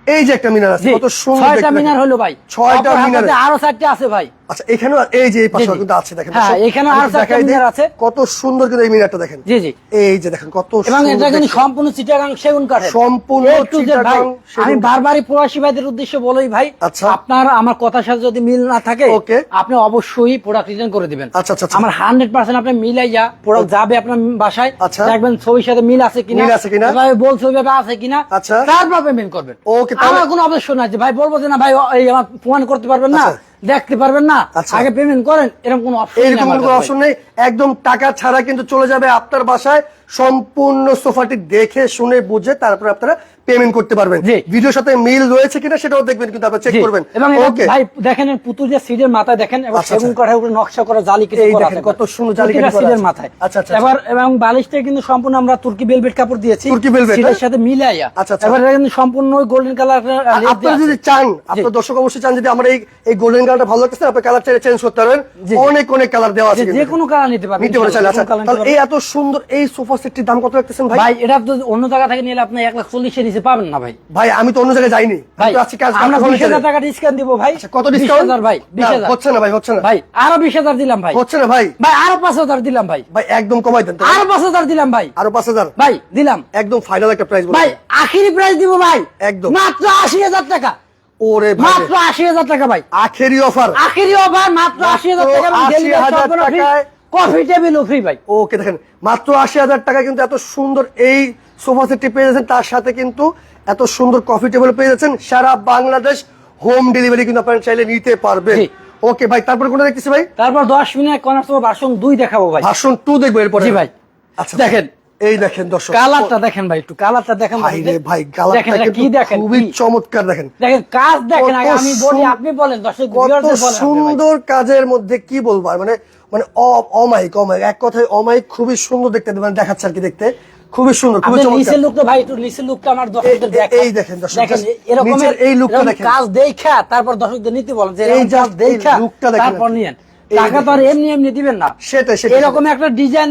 এই যে একটা মিনার আছে কত সুন্দর ছয়টা মিনার হলো ভাই ছয়টা মিনার হাতে আরও চারটে আছে ভাই আচ্ছা এখানে এই যে এই পাশে। কিন্তু আছে দেখেন হ্যাঁ, আমি আরও চারটা মিনার আছে। কত সুন্দর কিন্তু এই মিনারটা দেখেন জি জি এই যে দেখেন কত এবং এটা কিন্তু সম্পূর্ণ চিটাগাং সেগুন কাঠের সম্পূর্ণ চিটাগাং আমি বারবারই প্রবাসী ভাইদের উদ্দেশ্যে বলেই ভাই আচ্ছা। আপনার আমার কথার সাথে যদি মিল না থাকে Okay. আপনি অবশ্যই প্রোডাক্ট রিটার্ন করে দিবেন আচ্ছা, আচ্ছা, আচ্ছা। আমার হান্ড্রেড পার্সেন্ট আপনি মিলাইয়া প্রোডাক্ট যাবে আপনার বাসায় আচ্ছা। দেখবেন ছবির সাথে মিল আছে কিনা মিল আছে কিনা? বলছে ওইভাবে আছে কিনা আচ্ছা। তারপর পেমেন্ট করবেন তাহলে- আমার কোনো অবশ্য নাই ভাই বলব যে না ভাই এই আমার প্রমাণ করতে পারবেন না আচ্ছা। দেখতে পারবেন না আচ্ছা। আগে পেমেন্ট করেন এরকম কোনো অপশন এইরকম কোনো অপশন নেই একদম টাকা ছাড়া কিন্তু চলে যাবে আপনার বাসায় সম্পূর্ণ সোফাটি দেখে শুনে বুঝে তারপরে আপনারা পেমেন্ট করতে পারবেন। ভিডিওর সাথে মিল রয়েছে কিনা সেটাও দেখবেন কিন্তু আপনারা চেক করবেন। এবং ওকে ভাই দেখেন পুতুল যে সিটের মাথায় দেখেন এবং আচ্ছা, সেগুন আচ্ছা। কাঠের উপরে নকশা করা জালি কিছু করা আছে। কত সুন্দর জালি কাঠি সিটের মাথায়। আচ্ছা, আচ্ছা, এবার এবং বালিশটা কিন্তু সম্পূর্ণ আমরা তুর্কি বেলভেট কাপড় দিয়েছি। তুর্কি সিটের হ্যাঁ? সাথে মিলাইয়া। আচ্ছা, আচ্ছা। এবার এটা কিন্তু সম্পূর্ণ গোল্ডেন কালার আপনারা যদি চান আপনার দর্শক অবশ্যই চান যদি আমরা এই এই গোল্ডেন কালারটা ভালো লাগতেছে আপনি কালার চাইলে চেঞ্জ করতে পারেন। অনেক অনেক কালার দেওয়া আছে যে কোনো কালার নিতে পারবেন নিতে পারে চাইলে আচ্ছা। এই এত সুন্দর এই সোফা সেটটির দাম কত রাখতেছেন ভাই? ভাই এটা তো অন্য জায়গা থেকে নিলে আপনি এক লাখ চল্লিশের নিচে পাবেন না ভাই। ভাই আমি তো অন্য জায়গায় যাইনি। আমি ভাই তো আজকে কাজ আমরা বিশ হাজার টাকা ডিসকাউন্ট দিব ভাই। আচ্ছা, কত ডিসকাউন্ট ভাই বিশ হাজার। হচ্ছে না ভাই হচ্ছে না। ভাই আরও বিশ হাজার দিলাম ভাই। হচ্ছে না ভাই? ভাই আরও পাঁচ হাজার দিলাম ভাই। ভাই একদম কমাই দেন আরও পাঁচ হাজার দিলাম ভাই। আরও পাঁচ হাজার? ভাই দিলাম। একদম ফাইনাল একটা প্রাইস ভাই আখিরি প্রাইস দিব ভাই। একদম। মাত্র আশি হাজার টাকা। ওরে মাত্র আশি হাজার টাকা ভাই। আখেরি অফার আখেরি অফার মাত্র আশি হাজার টাকা। এবং 80,000 delivery সম্পূর্ণ free, টাকায়- কফি টেবিলও ফ্রি ভাই ওকে দেখেন মাত্র আশি হাজার টাকা কিন্তু এত সুন্দর এই সোফা সেটটি পেয়ে যাচ্ছেন তার সাথে কিন্তু এত সুন্দর কফি টেবিল পেয়ে যাচ্ছেন সারা বাংলাদেশ হোম ডেলিভারি কিন্তু আপনারা চাইলে নিতে পারবেন। ওকে ভাই তারপর কোনটা দেখতেছি ভাই তারপর দশ মিনিট কনার বাসন দুই দেখাবো ভাই ভার্সন টু দেখব এরপরে জি ভাই। আচ্ছা দেখেন। এই দেখেন দর্শক কালারটা দেখেন ভাই একটু কালারটা দেখেন ভাই রে ভাই কালারটা কি দেখেন খুবই চমৎকার দেখেন। দেখেন কাজ দেখেন আগে আমি বলি আপনি বলেন দর্শক কত সুন্দর কাজের মধ্যে কি বলব মানে মানে অ- অমায়িক অমায়িক এক কথায় অমায়িক খুবই সুন্দর দেখতে মানে দেখাচ্ছে আর কি দেখতে খুবই সুন্দর খুবই চমৎকার। নিচের লুকটা ভাই একটু নিচের লুকটা আমার দর্শকদের এই- দেখান। এই দেখেন দর্শক, দেখেন just এরকম এই lookটা দেখেন। কাজ দেখা তারপর দর্শকদের নিতে বলেন যে এই কাজ দেখা lookটা দেখেন তারপর। নিয়েন। টাকা তো আর এমনি এমনি দিবেন না। সেটাই, সেটাই, এরকম একটা ডিজাইন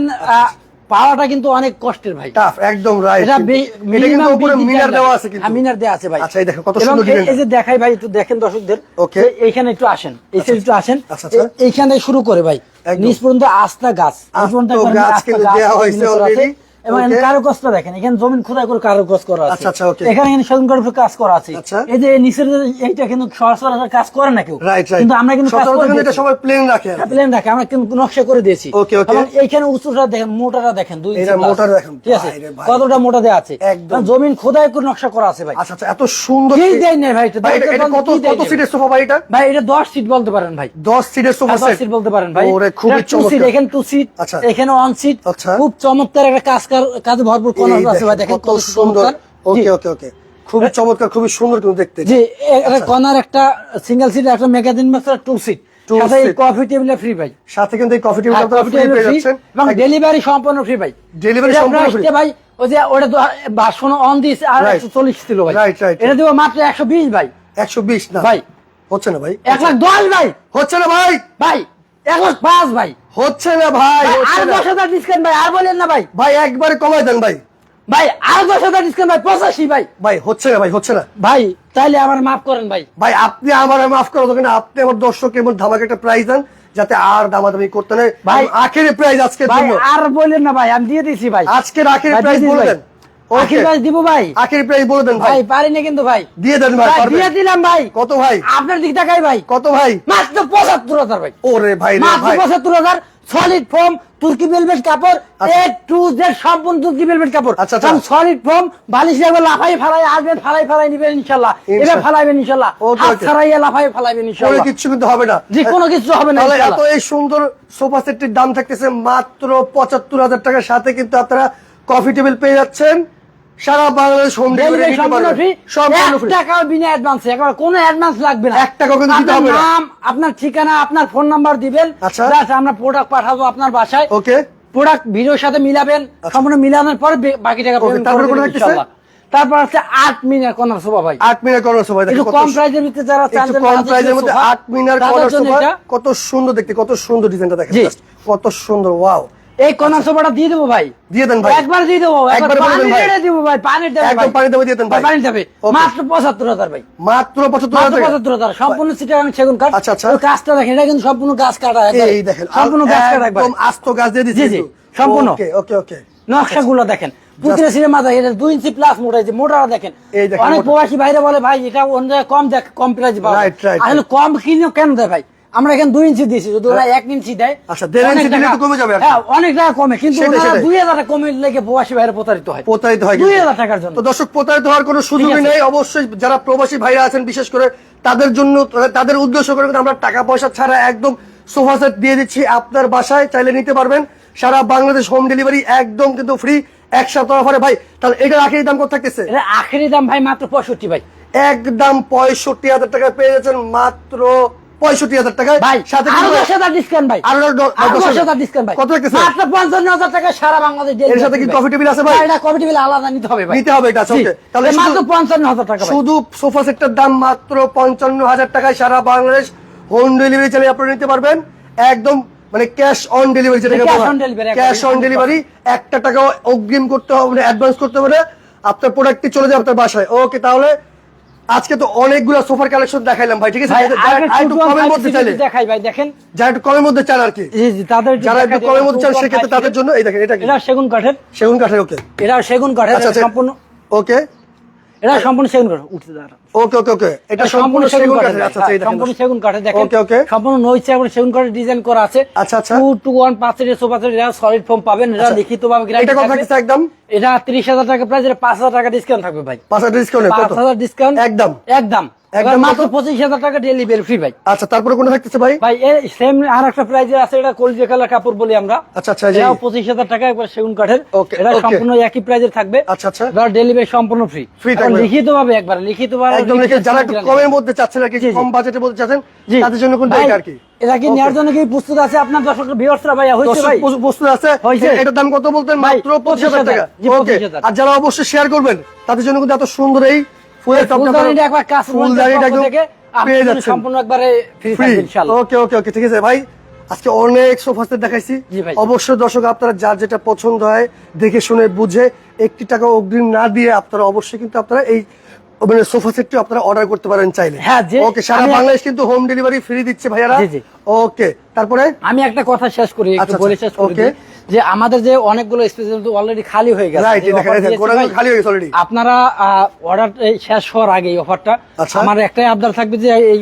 পাওয়াটা কিন্তু অনেক কষ্টের ভাই। টাফ একদম রাইট এটা কিন্তু উপরে মিনার দেওয়া আছে কিন্তু। মিনার দেওয়া আছে ভাই। আচ্ছা, এই দেখো কত সুন্দর ডিজাইন এই যে দেখাই ভাই একটু দেখেন দর্শকদের। ওকে এইখানে একটু আসেন এই সাইড একটু আসেন। আচ্ছা, আচ্ছা। এইখানে শুরু করে ভাই। নিচ পর্যন্ত আস্তা গাছ। গাছ কিন্তু দেওয়া হয়েছে already। এবং Okay. কারুকাজটা দেখেন এখানে জমিন খোদাই করে কারুকাজ করা আছে আচ্ছা, okay. এখানে কিন্তু সেগুন কাজ করা আছে। এই যে নিচের এইটা কিন্তু সরাসরি কাজ করে না কেউ রাইট রাইট কিন্তু আমরা কিন্তু কাজ সচরাচর এটা সবাই প্লেন রাখে প্লেন রাখে আমরা কিন্তু নকশা করে দিয়েছি Okay, okay. এবং এইখানে উঁচুটা দেখেন মোটাটা দেখেন দুই এটা মোটাটা দেখেন। ঠিক আছে ভাই রে ভাই। কতটা মোটা আছে একদম। জমিন খোদাই করে নকশা করা আছে ভাই আচ্ছা আচ্ছা এত সুন্দর দেয় না ভাই এটা ভাই, এটা- এটা কত কত সিটের সোফা ভাই এটা ভাই এটা দশ সিট বলতে পারেন ভাই 10 সিটের সোফা সেট সিট বলতে পারেন ভাই ওরে খুবই seat, চমৎকার এখানে টু সিট আচ্ছা। এখানে ওয়ান সিট আচ্ছা। খুব চমৎকার একটা কাজ কার- কাজে ভরপুর কোন আছে ভাই দেখেন, কত সুন্দর। ওকে ওকে ওকে। খুবই চমৎকার খুবই সুন্দর কিন্তু দেখতে। জি একটা আচ্ছা। কর্নার একটা সিঙ্গেল সিট একটা ম্যাগাজিন বক্স টু সিট সাথে seat। কফি টেবিলে ফ্রি ভাই। সাথে কিন্তু এই কফি টেবিল হ্যাঁ, আপনারা ফ্রি পেয়ে যাচ্ছেন। এবং ডেলিভারি সম্পূর্ণ ফ্রি ভাই। এটা সম্পূর্ণ। টা ভাই ওই যে ওটা বাসন অন দিয়েছে আর Right. একশো চল্লিশ ছিল ভাই। Right, right, এটা দেবো মাত্র একশো বিশ ভাই। 120 না। ভাই। হচ্ছে না ভাই। এক লাখ দশ ভাই। হচ্ছে না ভাই। ভাই। এক লাখ পাঁচ ভাই। হচ্ছে না ভাই আর দশ হাজার ডিসকাউন্ট ভাই আর বলেন না ভাই। ভাই একবারে কমাই দেন ভাই। ভাই আর দশ হাজার ডিসকাউন্ট ভাই পঁচাশি ভাই। ভাই হচ্ছে না ভাই হচ্ছে না। ভাই তাইলে আমার মাফ করেন ভাই। ভাই আপনি আমার মাফ করে দেবেন আপনি আমার দর্শক এমন ধামাকে একটা প্রাইজ দেন যাতে আর দামাদামি করতে নেই। ভাই আখেরি প্রাইজ আজকের ভাই আর বলেন না ভাই আমি দিয়ে দিছি ভাই। আজকের আখেরি প্রাইজ দিয়ে বলে দেন ওকে আখির দিব ভাই। আখেরি বলে দেন ভাই। পারি না কিন্তু ভাই। দিয়ে দেন ভাই দিয়ে দিলাম ভাই। কত ভাই? আপনার দিক তাকাই ভাই। কত ভাই? মাত্র পঁচাত্তর হাজার ভাই। ওরে ভাই মাত্র পঁচাত্তর হাজার সলিড ফোম তুর্কি কাপড় আচ্ছা। এ টু জেড সম্পূর্ণ তুর্কি কাপড়। আচ্ছা, আচ্ছা। সলিড ফোম বালিশ লাগবে লাফাই ফালাই আসবেন ফালাই ফালাই নিবেন। এবার ফালাইবেন ইনশাল্লাহ। হাত। ছাড়াইয়া লাফাই ফালাইবেন কিচ্ছু কিন্তু হবে না। জি কোনো কিছু হবে না তাহলে এত এই সুন্দর সোফা সেটটির দাম থাকতেছে মাত্র পঁচাত্তর হাজার টাকার সাথে কিন্তু আপনারা কফি টেবিল পেয়ে যাচ্ছেন। সারা বাংলাদেশ হোম ডেলিভারি সম্পূর্ণ free। সম্পূর্ণ ফ্রি টাকাও বিনা অ্যাডভান্স একবার কোনো অ্যাডভান্স লাগবে না। এক টাকাও কিন্তু দিতে হবে না। নাম আপনার ঠিকানা আপনার ফোন নাম্বার দিবেন। আচ্ছা। আমরা প্রোডাক্ট পাঠাবো আপনার বাসায়। ওকে। প্রোডাক্ট ভিডিওর সাথে মিলাবেন। সম্পূর্ণ মিলানোর পরে বাকি টাকা তারপরে কোনো তারপর আছে আট মিনিট কর্নার সোফা ভাই। আট মিনার কর্নার সোফা একটু কম প্রাইজের ভিতরে যারা চান কম প্রাইজের মধ্যে আট মিনার কর্নার সোফা কত সুন্দর দেখতে কত সুন্দর ডিজাইনটা দেখেন। কত সুন্দর ওয়াও এই কর্নার সোফাটা দিয়ে দেবো ভাই। দিয়ে দেন ভাই। একবার দিয়ে দেবো একবার পানি। ঢেলে দিব ভাই পানির দেবে একদম পানি দেবে দিয়ে দেন ভাই। পানি দেবে। মাত্র পঁচাত্তর হাজার ভাই। মাত্র পঁচাত্তর মাত্র হাজার টাকা। পঁচাত্তর হাজার। সম্পূর্ণ সিটার সেগুন কাঠ। আচ্ছা, আচ্ছা। ওই কাজটা দেখেন এটা কিন্তু সম্পূর্ণ গাছ কাটা। এই দেখেন সম্পূর্ণ গাছ কাটা একদম আস্ত গাছ দিয়ে দিচ্ছি জি, সম্পূর্ণ। ওকে ওকে ওকে। নকশা গুলো দেখেন। পুতিরা সিনেমা মাথা এটা দুই ইঞ্চি প্লাস মোটা হয়েছে। মোটাটা দেখেন। অনেক প্রবাসী বাইরে বলে ভাই এটা অন্য কম দেখ কম প্রাইস পাওয়া আসলে কম কিনে কেন দেয় ভাই? আমরা এখানে দুই ইঞ্চি দিয়েছি যদি ওরা এক ইঞ্চি দেয় আচ্ছা, দেড় ইঞ্চি দিলে তো কমে যাবে হ্যাঁ অনেক টাকা কমে কিন্তু। দুই হাজার টাকা কমে লেগে প্রবাসী ভাইরা প্রতারিত হয়। প্রতারিত হয় দুই হাজার টাকার জন্য। তো দর্শক প্রতারিত হওয়ার কোনো আছে। নেই। অবশ্যই যারা প্রবাসী ভাইরা আছেন বিশেষ করে তাদের জন্য তাদের উদ্দেশ্য করে আমরা টাকা পয়সা ছাড়া একদম সোফা সেট দিয়ে দিচ্ছি আপনার বাসায়। চাইলে নিতে পারবেন। সারা বাংলাদেশ হোম ডেলিভারি একদম কিন্তু ফ্রি। এক সপ্তাহ পরে ভাই তাহলে এটা আখেরি দাম কত থাকতেছে আখেরি দাম ভাই মাত্র পঁয়ষট্টি ভাই। একদম পঁয়ষট্টি হাজার টাকা পেয়ে যাচ্ছেন মাত্র পঁয়ষট্টি হাজার টাকায় ভাই সাথে আরও দশ হাজার ডিসকাউন্ট ভাই। আরও দশ দশ হাজার। হাজার ডিসকাউন্ট ভাই। কত রাখতেছে? মাত্র পঞ্চান্ন হাজার টাকা সারা বাংলাদেশ এর সাথে কি কফি টেবিল আছে ভাই? এটা কফি টেবিল আলাদা নিতে হবে ভাই। নিতে হবে এটা, আচ্ছা, তাহলে মাত্র শুধু- পঞ্চান্ন হাজার টাকা শুধু সোফা সেটটার দাম মাত্র পঞ্চান্ন হাজার টাকায় সারা বাংলাদেশ হোম ডেলিভারি চালিয়ে আপনারা নিতে পারবেন। একদম মানে ক্যাশ অন ডেলিভারি যেটাকে। ক্যাশ অন ডেলিভারি একটা টাকা অগ্রিম করতে হবে মানে অ্যাডভান্স করতে হবে আপনার প্রোডাক্টটি চলে যাবে আপনার বাসায়। ওকে তাহলে আজকে তো অনেকগুলো সোফার কালেকশন দেখাইলাম ভাই ঠিক আছে? একটু কমের মধ্যে চাইলে। দেখাই ভাই দেখেন। যারা একটু কমের মধ্যে চান আর কি। জি জি তাদের যারা একটু কমের মধ্যে চান সেক্ষেত্রে তাদের জন্য এই দেখেন এটা কি? এটা সেগুন কাঠের। সেগুন কাঠের ওকে। এটা সেগুন কাঠের আচ্ছা আচ্ছা। সম্পূর্ণ ওকে। এটা সম্পূর্ণ সেগুন কাঠ উঠতে দাঁড়া ওকে ওকে ওকে এটা সম্পূর্ণ সেগুন কাঠ আচ্ছা আচ্ছা সম্পূর্ণ সেগুন কাঠে দেখেন। ওকে, ওকে। সম্পূর্ণ নইছে এবং সেগুন কাঠের ডিজাইন করা আছে। আচ্ছা, আচ্ছা। টু টু ওয়ান পাঁচ সিটের সোফা সেট এটা সলিড ফর্ম পাবেন এটা আচ্ছা। লিখিত ভাবে এটা কত থাকতেছে একদম? এটা ত্রিশ হাজার টাকা প্রাইস এটা পাঁচ হাজার টাকা ডিসকাউন্ট থাকবে ভাই। পাঁচ হাজার ডিসকাউন্ট পাঁচ কত? হাজার ডিসকাউন্ট একদম। একদম। একদম এবার মাত্র পঁচিশ হাজার টাকা ডেলিভারি ফ্রি ভাই। আচ্ছা তারপরে কোনটা থাকতেছে ভাই? ভাই সেম আর একটা প্রাইজে আছে এটা কলজে কালার কাপড় বলি আমরা। আচ্ছা, আচ্ছা, এটাও পঁচিশ হাজার টাকা একবার সেগুন কাঠের। এটা সম্পূর্ণ একই প্রাইজের থাকবে। আচ্ছা, আচ্ছা। এবার ডেলিভারি সম্পূর্ণ ফ্রি Free লিখিত ভাবে একবার লিখিত ভাবে একদম লিখে যারা একটু কমের মধ্যে চাচ্ছেন আর কি জি, জি। কম বাজেটের মধ্যে চাচ্ছেন তাদের জন্য কোনটা আর কি? এটা কি নেওয়ার জন্য কি প্রস্তুত আছে? আপনার দর্শক ভিউয়ার্সরা ভাইয়া হয়েছে ভাই? প্রস্তুত আছে। এটার দাম কত বলতেন? মাত্র পঁচিশ হাজার 25,000 টাকা। ওকে। আর যারা অবশ্যই শেয়ার করবেন তাদের জন্য কিন্তু এত সুন্দর এই ঠিক আছে। ভাই আজকে অনেক সোফা সেট দেখাইছি অবশ্যই দর্শক আপনারা যার যেটা পছন্দ হয় দেখে শুনে বুঝে একটি টাকা অগ্রিম না দিয়ে আপনারা অবশ্যই কিন্তু আপনারা এই মানে সোফা সেটটি আপনারা অর্ডার করতে পারেন চাইলে। হ্যাঁ, ওকে সারা বাংলাদেশ কিন্তু হোম ডেলিভারি ফ্রি দিচ্ছে ভাইয়ারা। ওকে তারপরে? আমি একটা কথা শেষ করি আচ্ছা, বলে আচ্ছা, শেষ করে যে আমাদের যে অনেকগুলো স্পেস অলরেডি খালি হয়ে গেছে খালি হয়ে। আপনারা অর্ডার শেষ হওয়ার আগে এই অফারটা আচ্ছা। আমার একটাই আবদার থাকবে যে এই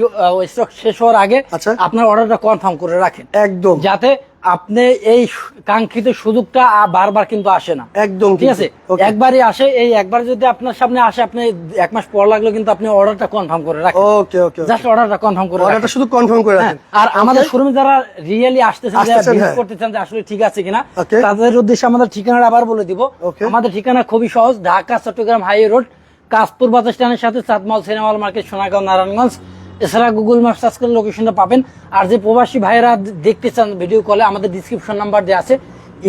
স্টক শেষ হওয়ার আগে আচ্ছা। আপনার অর্ডারটা কনফার্ম করে রাখেন একদম যাতে আপনি এই কাঙ্ক্ষিত সুযোগটা বারবার কিন্তু আসে না। একদম ঠিক আছে? একবারই আসে এই একবার যদি আপনার সামনে আসে আপনি এক মাস পর লাগল কিন্তু আপনি অর্ডারটা কনফার্ম করে রাখেন। ওকে ওকে জাস্ট অর্ডারটা কনফার্ম করে অর্ডারটা শুধু কনফার্ম করে হ্যাঁ, রাখেন। আর আমাদের শোরুমে যারা রিয়েলি আসতেছেন যারা ভিজিট হ্যাঁ। করতেছেন যে আসলে ঠিক আছে কিনা তাদের উদ্দেশ্যে আমাদের ঠিকানাটা আবার বলে দিব। আমাদের ঠিকানা খুবই সহজ Dhaka Chattogram highway road Kashpur bus স্ট্যান্ডের সাথে Chandmal cinema hall market Sonargaon Narayanganj. এছাড়া গুগল ম্যাপ সার্চ করে লোকেশনটা পাবেন। আর যে প্রবাসী ভাইয়েরা দেখতে চান ভিডিও কলে আমাদের ডিসক্রিপশন নাম্বার দেওয়া আছে।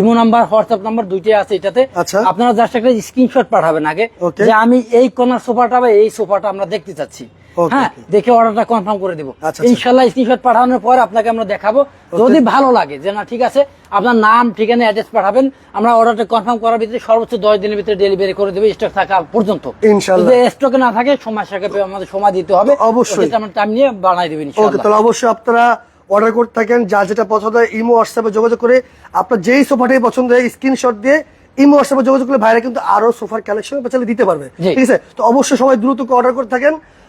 ইমো নাম্বার হোয়াটসঅ্যাপ নাম্বার দুইটাই আছে এটাতে। আচ্ছা। আপনারা জাস্ট একটা স্ক্রিনশট পাঠাবেন আগে। যে আমি এই কোনার সোফাটা বা এই সোফাটা আমরা দেখতে চাচ্ছি। হ্যাঁ দেখে অর্ডারটা কনফার্ম করে দিব। আচ্ছা, আচ্ছা। ইনশাল্লাহ স্ক্রিনশট পাঠানোর পর আপনাকে আমরা দেখাবো। যদি ভালো লাগে যে না ঠিক আছে আপনার নাম ঠিকানা অ্যাড্রেস পাঠাবেন আমরা অর্ডারটা কনফার্ম করার ভিতরে সর্বোচ্চ দশ দিনের ভিতরে ডেলিভারি করে দেবে স্টক থাকা পর্যন্ত। যদি স্টকে না থাকে সময় সাপেক্ষে আমাদের সময় দিতে হবে। অবশ্যই। আমরা টাইম নিয়ে বানাই দেবেন তাহলে অবশ্যই আপনারা অর্ডার করতে থাকেন। যা যেটা পছন্দ হয় ইমো হোয়াটসঅ্যাপে যোগাযোগ করে আপনার যেই সোফাটাই পছন্দ হয় স্ক্রিনশট দিয়ে ইমো হোয়াটসঅ্যাপে যোগাযোগ করলে ভাইরা কিন্তু আরও সোফার কালেকশন দিতে পারবে। ঠিক আছে? তো অবশ্যই সবাই দ্রুত অর্ডার করে থাকেন।